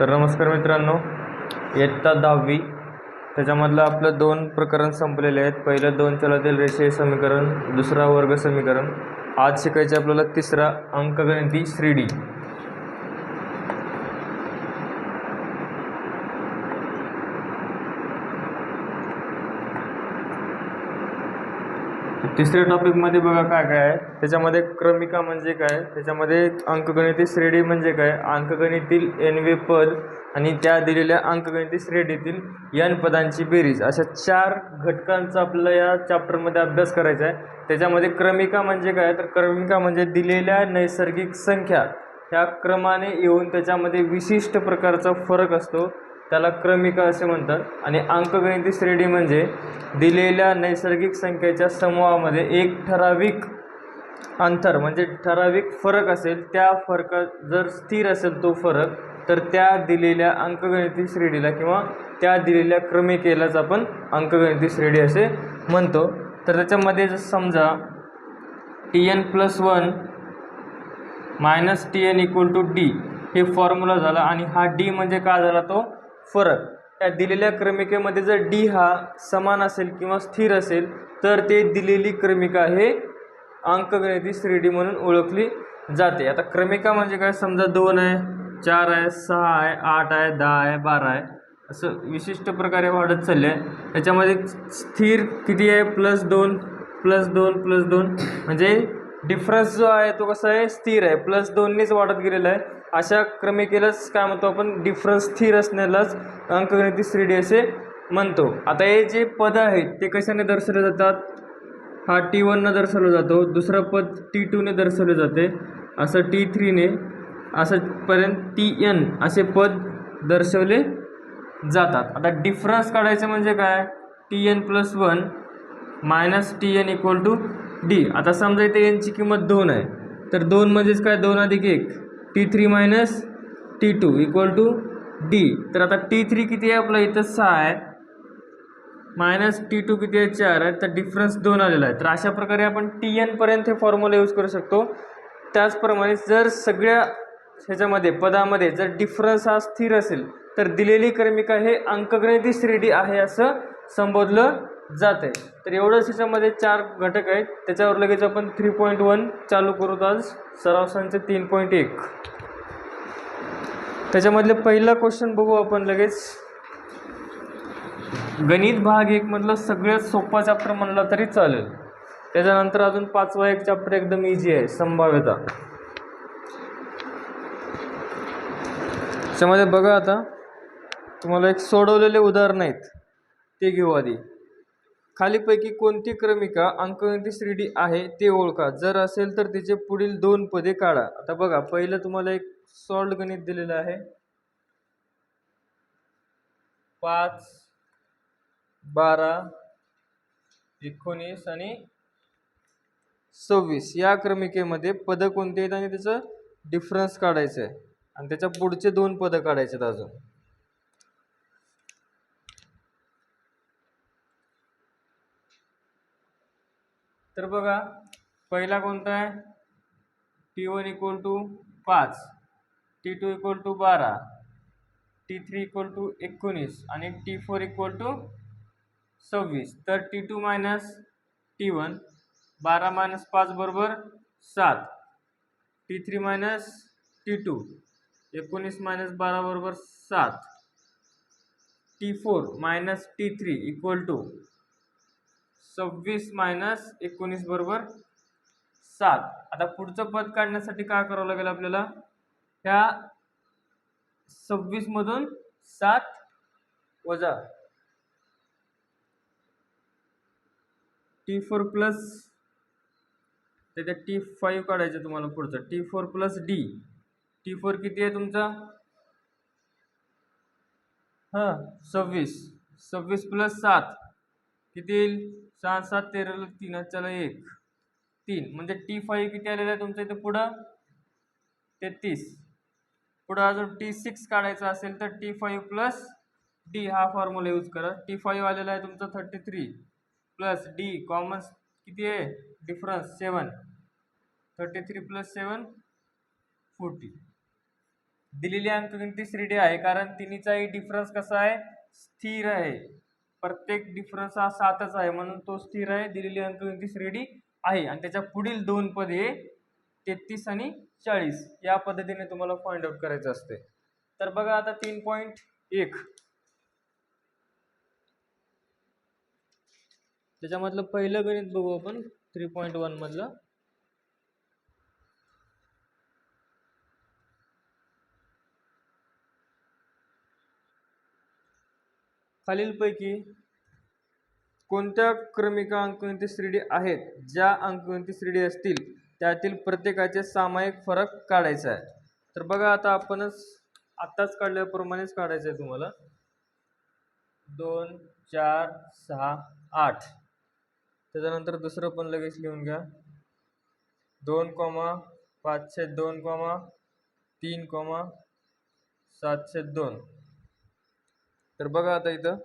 तर नमस्कार मित्रांनो इयत्ता दहावी. त्याच्यामधलं आपलं दोन प्रकरण संपलेले आहेत. पहिलं दोन चलातील रेषीय समीकरण दुसरा वर्ग समीकरण. आज शिकायचे आपल्याला तिसरा अंकगणिती श्री तिसऱ्या टॉपिकमध्ये बघा काय काय आहे. त्याच्यामध्ये क्रमिका म्हणजे काय? त्याच्यामध्ये अंकगणिती श्रेणी म्हणजे काय? अंकगणितील एन वे पद आणि त्या दिलेल्या अंकगणिती श्रेणीतील यन पदांची बेरीज. अशा चार घटकांचा आपल्याला या चॅप्टरमध्ये अभ्यास करायचा आहे. त्याच्यामध्ये क्रमिका म्हणजे काय? तर क्रमिका म्हणजे दिलेल्या नैसर्गिक संख्या. ह्या क्रमाने येऊन त्याच्यामध्ये विशिष्ट प्रकारचा फरक असतो. त्याला क्रमिका असे म्हणतात. आणि अंकगणिती श्रेणी म्हणजे दिलेल्या नैसर्गिक संख्येच्या समूहामध्ये एक ठराविक अंतर म्हणजे ठराविक फरक असेल त्या फरकात जर स्थिर असेल तो फरक तर त्या दिलेल्या अंकगणिती श्रेणीला किंवा त्या दिलेल्या क्रमिकेलाच आपण अंकगणिती श्रेणी असे म्हणतो. तर त्याच्यामध्ये जर समजा t n plus one minus t n equal to d हे फॉर्म्युला झाला आणि हा डी म्हणजे काय झाला तो? फरक. त्या दिलेल्या क्रमिकेमध्ये जर डी हा समान असेल किंवा स्थिर असेल तर ते दिलेली क्रमिका हे अंकगणिती श्रेणी म्हणून ओळखली जाते. आता क्रमिका म्हणजे काय? समजा दोन आहे चार आहे सहा आहे आठ आहे दहा आहे बारा आहे. असं विशिष्ट प्रकारे वाढत चालले आहे त्याच्यामध्ये स्थिर किती आहे? प्लस दोन प्लस दोन प्लस दोन. म्हणजे डिफरन्स जो आहे तो कसा आहे? स्थिर आहे. प्लस दोननीच वाढत गेलेला आहे. अशा क्रमिकेलाच काय म्हणतो आपण डिफरन्स स्थिर असण्यालाच अंकगणिती श्रेणी असे म्हणतो. आता हे जे पद आहेत ते कशाने दर्शवले जातात? हा टी वननं दर्शवला जातो दुसरं पद टी टूने दर्शवले जाते. असं टी थ्रीने असं पर्यंत टी एन असे पद दर्शवले जातात. आता डिफरन्स काढायचं म्हणजे काय? T n plus one minus t n equal to d आता समजा इथे एनची किंमत दोन आहे. तर दोन म्हणजेच काय? दोन अधिक एक. T three minus t two equal to d तर आता टी थ्री किती आहे आपलं? इथं सहा आहे. मायनस टी टू किती आहे? चार आहे. तर डिफरन्स दोन आलेला आहे. तर अशा प्रकारे आपण टी एनपर्यंत हे फॉर्म्युला यूज करू शकतो. त्याचप्रमाणे जर सगळ्या ह्याच्यामध्ये पदामध्ये जर डिफरन्स हा स्थिर असेल तर दिलेली क्रमिका हे अंकगणिती श्रेणी आहे असं संबोधलं जात. आहे तर एवढंच ह्याच्यामध्ये चार घटक आहेत. त्याच्यावर लगेच आपण थ्री पॉईंट वन चालू करू आज सराव तीन पॉईंट एक. त्याच्यामधले पहिला क्वेश्चन बघू आपण लगेच. गणित भाग एक मधला सगळ्यात सोपा चॅप्टर म्हणला तरी चालेल. त्याच्यानंतर अजून पाचवा एक चॅप्टर एकदम इझी आहे संभाव्यता. त्याच्यामध्ये बघा आता. तुम्हाला एक सोडवलेले उदाहरण आहेत. ते घेऊ आधी. खालीपैकी कोणती क्रमिका अंकगणिती श्रेणी आहे ते ओळखा. जर असेल तर तिचे पुढील दोन पदे काढा. आता बघा पहिलं तुम्हाला एक सॉल्ड गणित दिलेलं आहे. पाच बारा एकोणीस आणि सव्वीस. या क्रमिकेमध्ये पदं कोणते आहेत आणि त्याचं डिफरन्स काढायचं आहे. आणि त्याच्या पुढचे दोन पदं काढायचे आहेत अजून. तर बघा पहिला कोणता आहे? टी वन इक्वल टू पाच. टी टू इक्वल टू बारा. टी थ्री इक्वल टू एकोणीस. आणि टी फोर इक्वल टू सव्वीस. तर t two minus t one बारा मायनस पाच बरोबर सात. T three minus t two एकोणीस मायनस बारा बरोबर सात. T four minus t three equal to सव्वीस मायनस एकोणीस बरोबर सात. आता पुढचं पद काढण्यासाठी काय करावं लागेल आपल्याला? ह्या सव्वीसमधून सात वजा टी फोर प्लस त्याच्यात टी फाईव्ह काढायचं तुम्हाला पुढचं. T four plus d t four किती आहे तुमचा? हां सव्वीस. सव्वीस प्लस सात. किती येईल? सहा सात तेराला तीन चला एक. तीन. म्हणजे टी फाईव्ह किती आलेलं आहे तुमच्या इथे पुढं? तेहतीस पुढं अजून टी सिक्स काढायचं असेल तर टी फाईव्ह प्लस डी हा फॉर्म्युला यूज करा. टी फाईव्ह आलेला आहे तुमचं thirty three plus d common किती आहे? Difference seven thirty three plus seven forty दिलेली अंकगणिती श्रेणी आहे कारण तिन्हीचाही डिफरन्स कसा आहे? स्थिर आहे. प्रत्येक डिफरन्स हा सातच आहे. म्हणून तो स्थिर आहे दिलेली अंकगणिती श्रेणी आहे. आणि त्याच्या पुढील दोन पद हे तेहतीस आणि चाळीस. या पद्धतीने तुम्हाला फाइंड आउट करायचं असते. तर बघा आता तीन पॉईंट एक. त्याच्यामधलं पहिलं गणित बघू आपण. थ्री पॉईंट वनमधलं खालीलपैकी कोणत्या क्रमिका अंकगणिती श्रेणी आहेत? ज्या अंकगणिती श्रेणी असतील त्यातील प्रत्येकाचे सामायिक फरक काढायचा आहे तर बघा आता आपणच आत्ताच काढल्याप्रमाणेच काढायचं आहे तुम्हाला. दोन चार सहा आठ. त्याच्यानंतर दुसरं पण लगेच लिहून घ्या. दोन कॉमा पाचशे दोन कॉमा तीन कॉमा सातशे दोन. तर बघा आता इथं.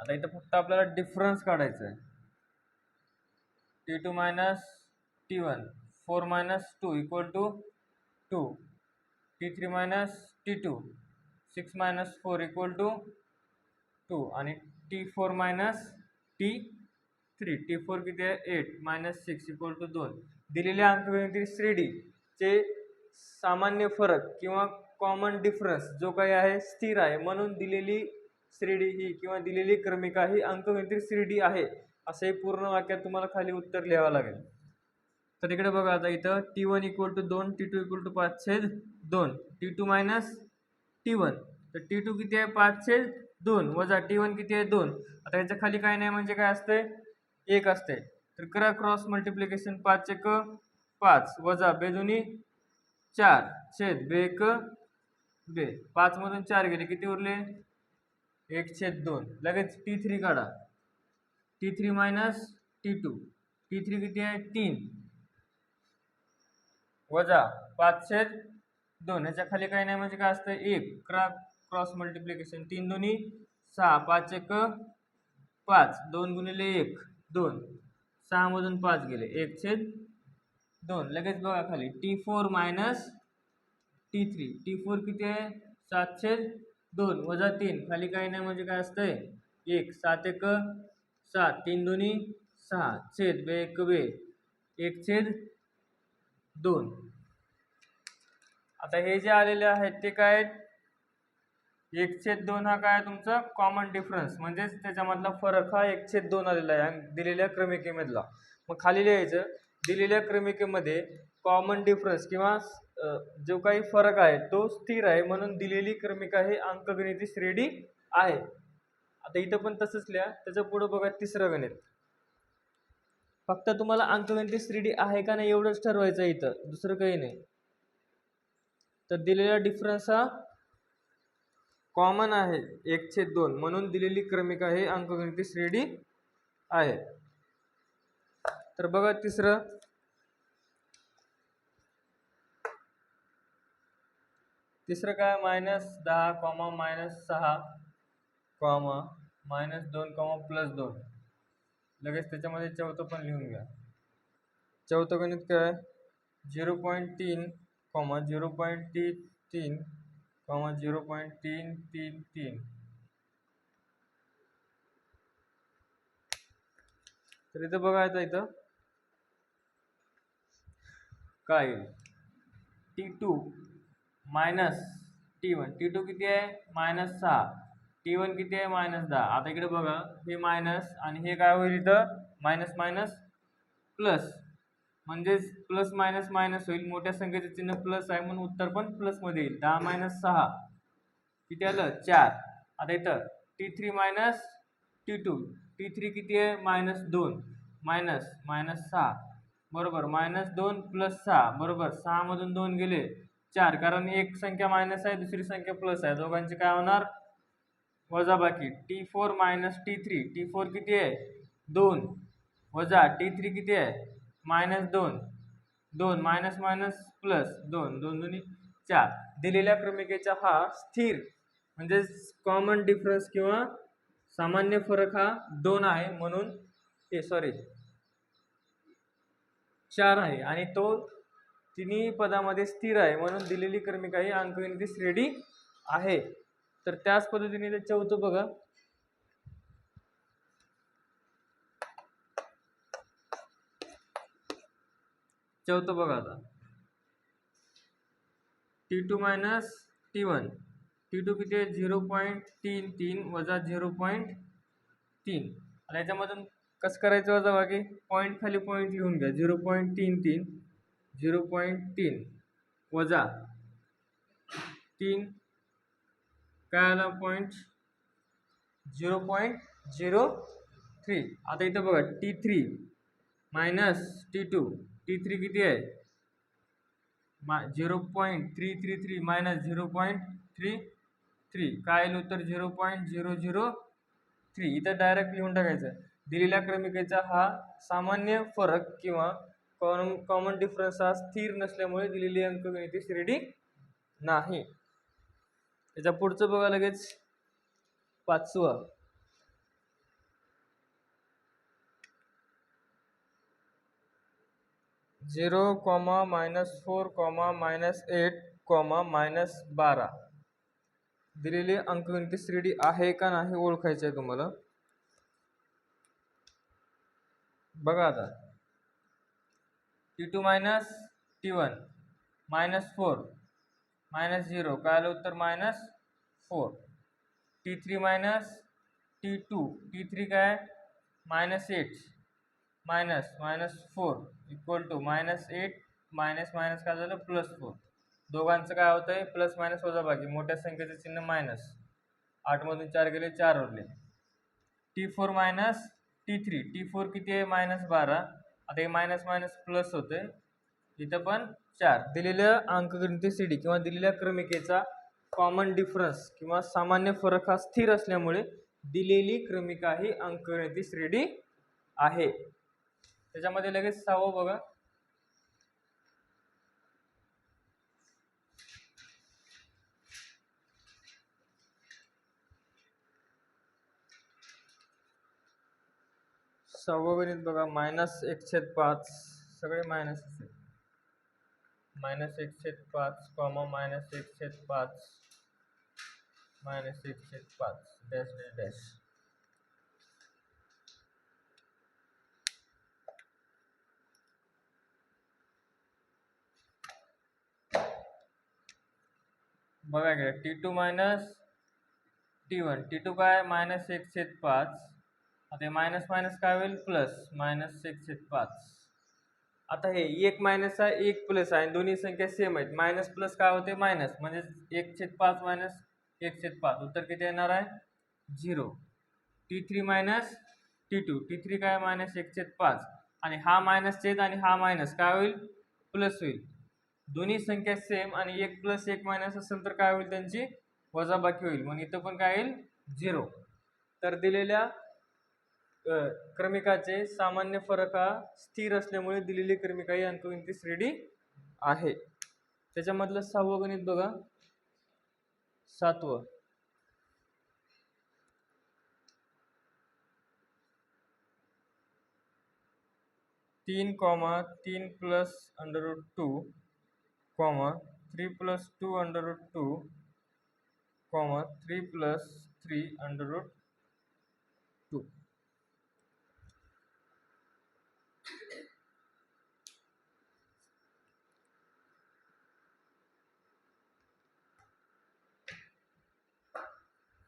आता इथं फक्त आपल्याला डिफरन्स काढायचा आहे t two minus t one four minus two equal to two t three minus t two six minus four equal to two आणि t four minus t three t four किती आहे? Eight minus six equal to दोन. दिलेल्या अंकगणिती श्रेणीचे सामान्य फरक किंवा common difference जो काही आहे स्थिर आहे. म्हणून दिलेली श्रेणी ही किंवा दिलेली क्रमिका ही अंकगणिती श्रेणी आहे. असंही पूर्ण वाक्यात तुम्हाला खाली उत्तर लिहावं लागेल. तर इकडे बघा आता इथं टी वन इक्वल टू दोन टी टू इक्वल टू पाच छेद दोन. T two minus t one तर टी टू किती आहे? पाच छेद दोन. वजा टी वन किती आहे? दोन. आता याच्या खाली काय नाही म्हणजे काय असतंय? एक असते. तर करा क्रॉस मल्टिप्लिकेशन पाच एक पाच वजा बेदुनी चार. छेद बे एक बे. पाचमधून चार गेले किती उरले? एक छेद दोन. लगेच टी थ्री काढा. T three minus t two t three किती आहे? तीन. वजा पाच छेद दोन. ह्याच्याखाली खाली काही नाही म्हणजे काय असतं? एक. क्रा क्रॉस मल्टिप्लिकेशन तीन दोन्ही. सहा. पाच एक पाच. दोन गुणिले एक. दोन. सहामधून पाच गेले. एक छेद दोन. लगेच बघा खाली. T four minus t three t four किती आहे? सात छेद दोन वजा तीन. खाली काही नाही म्हणजे काय असतंय? एक. सात एक सात. तीन दोन्ही सहा. छेद बे एक बे. एक छेद दोन. आता हे जे आलेले आहेत ते काय आहेत? एक छेद दोन हा काय तुमचा कॉमन डिफरन्स म्हणजेच त्याच्यामधला फरक हा एक छेद दोन आलेला आहे दिलेल्या क्रमिकेमधला. मग खाली लिहायचं दिलेल्या क्रमिकेमध्ये कॉमन डिफरन्स किंवा जो काही फरक आहे तो स्थिर आहे म्हणून दिलेली क्रमिका हे अंकगणिती श्रेणी आहे. आता इथं पण तसंच लिहा त्याच्या पुढं बघा तिसरं गणित. फक्त तुम्हाला अंकगणिती श्रेणी आहे का नाही एवढंच ठरवायचं इथं दुसरं काही नाही. तर दिलेला डिफरन्स हा कॉमन आहे एक छेद दोन. म्हणून दिलेली क्रमिका हे अंकगणिती श्रेणी आहे. तर बघा तिसरं. तिसरं काय? मायनस दहा कॉमा मायनस सहा कॉमा मायनस दोन कॉमा प्लस दोन. लगेच त्याच्यामध्ये चौथं पण लिहून घ्या. चौथं गणित काय? झिरो पॉईंट तीन कॉमा झिरो पॉईंट ती तीन झिरो पॉईंट तीन तीन तीन. तर इथं बघा आता इथं. काय? येईल t two minus t one t two किती आहे? मायनस सहा. टी वन किती आहे? मायनस दहा. आता इकडे बघा. हे मायनस आणि हे काय होईल इथं? मायनस मायनस प्लस म्हणजेच प्लस मायनस मायनस होईल. मोठ्या संख्येचं चिन्ह प्लस आहे म्हणून उत्तर पण प्लसमध्ये येईल. दहा मायनस सहा. किती आलं? चार. आता इथं t three minus t two t three किती आहे? मायनस दोन. मायनस मायनस सहा. बरोबर. मायनस दोन प्लस सहा. बरोबर. सहामधून दोन गेले. चार. कारण एक संख्या मायनस आहे दुसरी संख्या प्लस आहे. दोघांचे काय होणार? वजाबाकी t four minus t three t four किती आहे? दोन. वजा टी थ्री किती आहे? मायनस दोन. दोन मायनस मायनस प्लस दोन. दोन दोन्ही चार. दिलेल्या क्रमिकेचा हा स्थिर म्हणजेच कॉमन डिफरन्स किंवा सामान्य फरक हा दोन आहे म्हणून ए सॉरी चार आहे आणि तो तिन्ही पदामध्ये स्थिर आहे म्हणून दिलेली क्रमिका ही अंकगणिती श्रेणी आहे. तर त्याच पद्धतीने ते चौथं बघा. चौथं बघा आता. T two minus t one t two किती आहे? झिरो पॉईंट तीन तीन वजा झिरो पॉईंट तीन. आणि याच्यामधून कसं करायचं वजा बाकी? पॉईंट खाली पॉईंट लिहून घ्या. झिरो पॉईंट तीन तीन. झिरो पॉईंट तीन. वजा तीन. काय आला point zero point zero three आता इथं बघा t three minus t two t three किती आहे? मा zero point three three three minus zero point three three. काय आलं उत्तर? Zero point zero zero three. इथं डायरेक्ट लिहून टाकायचं. दिलेल्या क्रमिकेचा हा सामान्य फरक किंवा कॉम कॉमन डिफरन्स हा स्थिर नसल्यामुळे दिलेली अंकगणिती श्रेणी नाही. याच्या पुढचं बघा लगेच. पाचवं. Zero comma minus four comma minus eight comma minus बारा. दिलेली अंकगणिती श्रेणी आहे का नाही ओळखायचं आहे तुम्हाला? बघा आता. T two minus t one minus four minus zero काय आलं उत्तर? Minus four t three minus t two t three काय? Minus eight minus minus four equal to minus eight minus minus काय झालं? Plus four. दोघांचं काय होतं आहे प्लस मायनस वजा बाकी मोठ्या संख्येचं चिन्ह मायनस. आठमधून चार गेले चार उरले. T four minus t three. T four किती आहे? मायनस बारा. आता हे मायनस मायनस प्लस होते इथं पण चार. दिलेल्या अंकगणिती सी डी किंवा दिलेल्या क्रमिकेचा कॉमन डिफरन्स किंवा सामान्य फरक हा स्थिर असल्यामुळे दिलेली क्रमिका ही अंकगणिती श्रेणी आहे. त्याच्यामध्ये लगेच सहावं बघा. सहावं गणित बघा मायनस एक छेद पाच सगळे मायनस असेल मायनस एक छेद पाच कॉमा मायनस एक छेद पाच. मायनस एक छेद पाच डॅश डॅश डॅश बघा इकडे t two minus t one t two काय? मायनस एक छेद पाच. आता हे मायनस मायनस काय होईल? प्लस मायनस एक छेद पाच. आता हे एक मायनस आहे एक प्लस आहे दोन्ही संख्या सेम आहेत. मायनस प्लस काय होते? मायनस म्हणजे एक छेद पाच मायनस एक छेद पाच. उत्तर किती येणार आहे? Zero T three minus T two T three काय? मायनस एक छेद पाच. आणि हा मायनस छेद आणि हा मायनस काय होईल? प्लस होईल. दोन्ही संख्या सेम आणि एक प्लस एक मायनस असेल तर काय होईल त्यांची? वजाबाकी होईल. मग इथं पण काय येईल? झिरो तर दिलेल्या क्रमिकाचे सामान्य फरक हा स्थिर असल्यामुळे दिलेली क्रमिका ही अंकगणिती श्रेणी आहे. त्याच्यामधलं सहावं गणित बघा. सातवं. तीन कॉमा तीन plus under two comma three plus two under root two comma three plus three under root two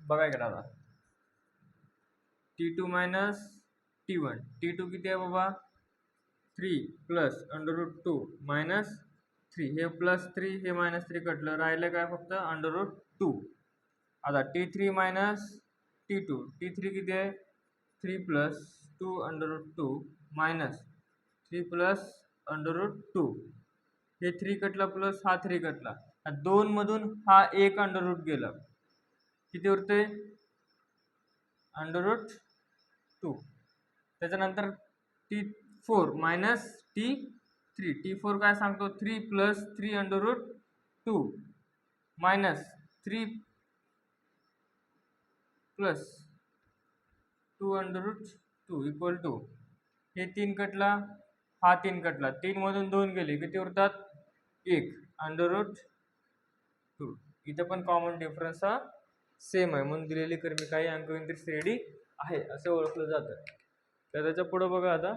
बघा इकडे आता. T two minus T one T two किती आहे बाबा? Three plus under root two minus three हे plus three हे minus three कटलं. राहिलं काय फक्त? अंडर रूट टू आता T three minus T two T three किती आहे? Three plus two under root two minus three plus under root two हे थ्री कटला प्लस हा थ्री कटला. दोनमधून हा एक अंडर रूट गेला. किती उरते अंडर रूट टू त्याच्यानंतर T four minus T three. T four काय सांगतो? Three plus three under root two minus three plus two under root two equal two हे तीन कटला हा तीन कटला. तीनमधून दोन गेले. किती उरतात? एक. अंडर रूट टू इथं पण कॉमन डिफरन्स हा सेम आहे. म्हणून दिलेली कर्मी काही अंकविंत्री श्रेणी आहे. असं ओळखलं जातं. तर त्याच्या पुढं बघा आता.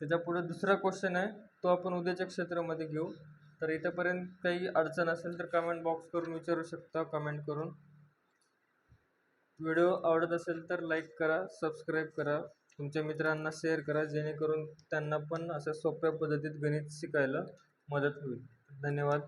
त्याच्या पुढे दुसरा क्वेश्चन आहे तो आपण उद्याच्या क्षेत्रामध्ये घेऊ. तर इथंपर्यंत काही अडचण असेल तर कमेंट बॉक्स करून विचारू शकता कमेंट करून. व्हिडिओ आवडत असेल तर लाईक करा सबस्क्राईब करा. तुमच्या मित्रांना शेअर करा जेणेकरून त्यांना पण असं सोप्या पद्धतीत गणित शिकायला मदत होईल. धन्यवाद.